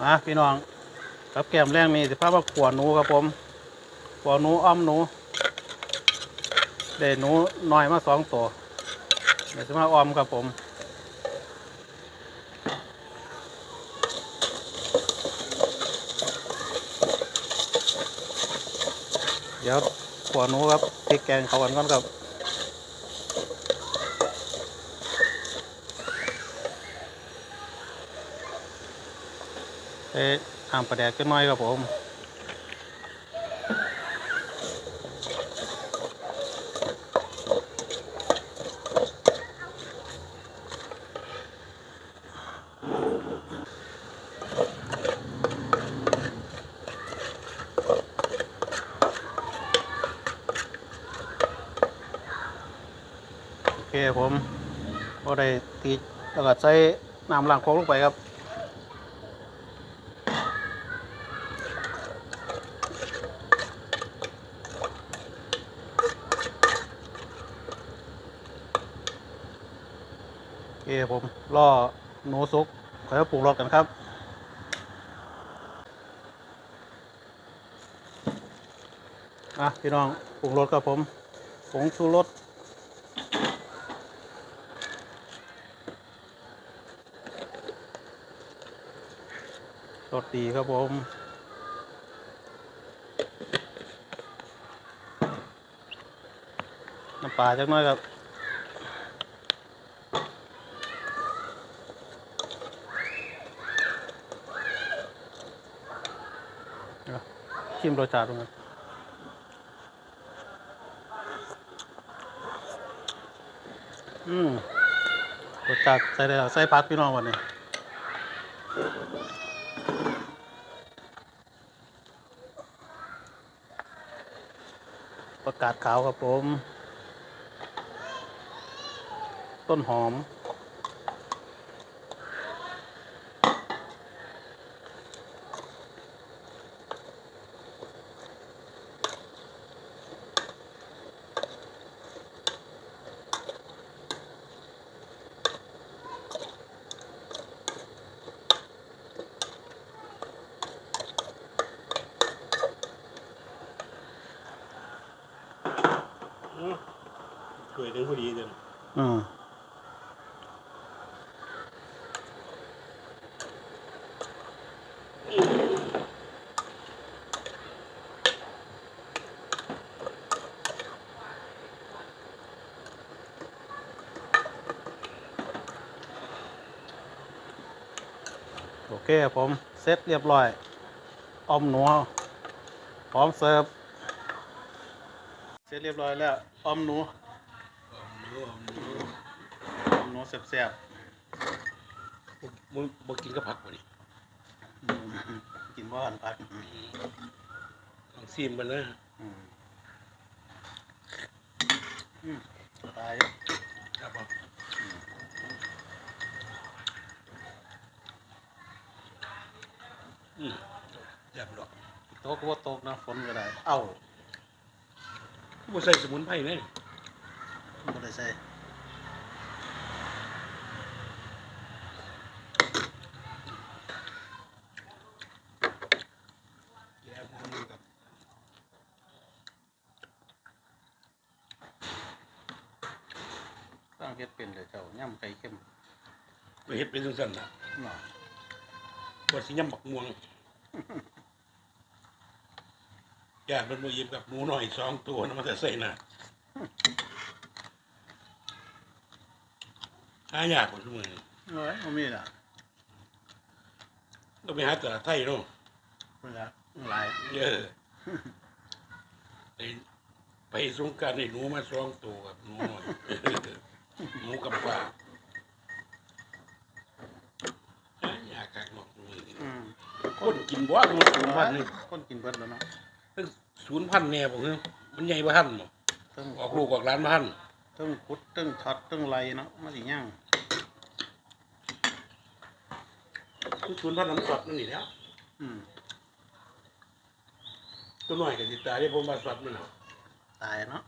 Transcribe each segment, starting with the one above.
มาพี่น้องกับแก้มแรงมีสิภาพว่าขวหนูครับผมขวหนูอ้อมหนูได้หนูน้อยมาสองตัวเดี๋ยวจะมาอ้อมครับผมเดี๋ยวขวหนูครับพริกแกงเขากันก่อนครับ เอ๊ะทางประแดกกันหน่อยครับผมโอเคผมก็ได้ตีแล้วก็ใส่น้ำล้างโคกลงไปครับ โอเค ผมล่อหนูซุกค่อยมาปรุงรสกันครับ อะ พี่น้องปรุงรสครับผมผงชูรสรสดีครับผมน้ำปลาจักน้อยครับ ชิมรสชาติดูครับอืมรสชาติใส่ได้แล้วใส่พักพี่น้องวันนี้ประกาศขาวครับผม ต้นหอม ช่วยถึงพอดีเลยอืมโอเคผมเสร็จเรียบร้อยออมหนูพร้อมเสิร์ฟ เสร็จเรียบร้อยแล้วออมหนูอมหนูแซ่บมึงบ่กินกับผักบ่นี่ๆอืมกินบ่หันพักลองซีมมันนะอืมอืมตายครับผมอืมแซ่บดอกโต๊ะก็ว่าโต๊ะนะฝนก็ได้ เอ้า บ่ใส่สมุนไพรเลยบ่ได้ใส่แย่มันกับสร้างเฮ็ดเป็นเลยเจ้าย่ำไก่เข้มก็เฮ็ดเป็นจังซั่นน่ะเนาะบ่สิยำบักม่วง ย่ามันบ่ยิ้มกับหนูน้อยสองตัวนะมันจะใส่น่ะหายากกว่าทุกมื้อนี้เอ้ยบ่มีล่ะต้องไปหาตลาดไทยเนาะเวลาหลายเออไปไปสงกรารให้หนูมาสองตัวกับหนูหน่อย หนูกับปลาอยากกักหนอกมือนี่อืมคนกินบ่หนูศูนย์พันนี่ คนกินเบิดแล้วเนาะทั้ง ศูนย์พันแน่ผมมันใหญ่บ่ทันบ่เทั้งออกลูกออกหลานบ่ทันเทั้งขุดเทั้งช็อตเทั้งไหลเนาะมาสิย่างคือศูนย์พันน้ำสดนั่นนี่แหล้วอืมตัวน้อยก็สิตายได้ผมว่าสดมันน่ะตายเนาะ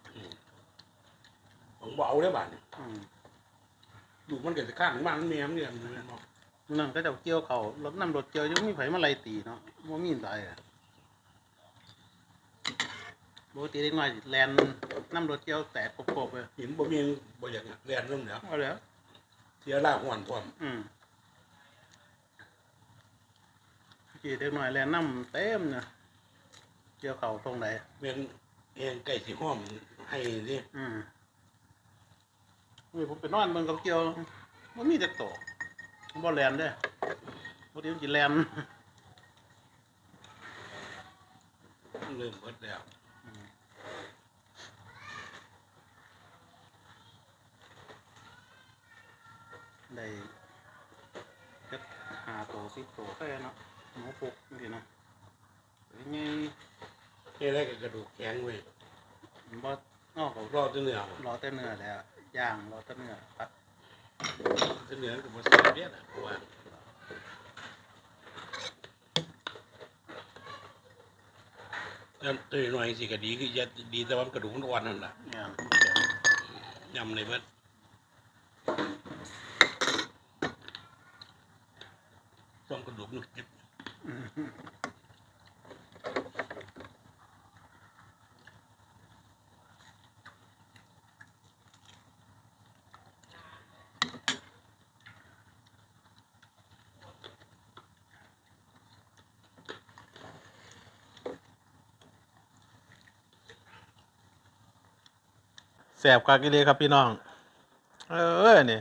ผมบ่เอาได้บาดนี่อืมลูกมันก็สิข้างบ้านมันแม่มันเนี่ยมันบ่นั่นก็จะเกี่ยวเขารถน้ำรถเกี่ยวยังมีไผมาไล่ตีเนาะบ่มีตายอะ ปกติเด็กน้อยแลนน้ำรถเกี่ยวแตกกบๆเลยหินบ่มีบ่อยากเรียนเรื่องเนี้ยเอาแล้วเสียลากหวนพร้อมอืมกี่เด็กน้อยแลนน้ำเต็มเนี่ยเกี่ยวเขาตรงไหนเมียนเองใกล้สิห้อมให้นี่อืมนี่ผมไปนอนเบิ่งกับเกี่ยวมันมีแต่โตบ่แลนเด้อบ่ได้มันสิแลนเริ่มเบิดแล้ว ได้จักหาโตสิบโตแค่เนาะหมูปุกนี่เนาะยังไงเฮ้ได้กับกระดูกแข็งเว้ยมันบ่นอกเขารอดเนื้อรอแต่เนื้อแล้วย่างรอแต่เนื้อปัดเนื้อก็บ่เสียเรียดอะเพราะว่าแต่ตัวหน่อยสิก็ดีคือจะดีแต่ว่ามันกระดูกมันอ่อนนั่นแหละย่างยำเลยเบิด ต้องกระดูกมันจิบอืมแสบกากิเลครับพี่น้อง เออนี่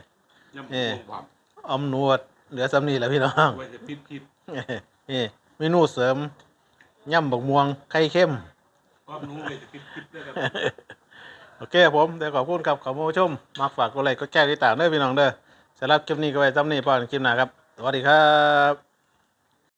ยำเอ่อพวกความอมนวด เหลือสำนีแหล้วพี่น้องไว้จะพิบพิบนี่เมนูเสริมย่ำบักม่วงไข่เข้มความรู้ไว้จะพิบพิบด้วยครับโอเคผมเดี๋ยวขอบคุณครับขอบคุณผู้ชมมาฝากกดไลค์กดแชร์ติดตามเด้อพี่น้องเด้อสำหรับคลิปนี้ก็ไว้จำนี้พอกันคลิปหน้าครับสวัสดีครับ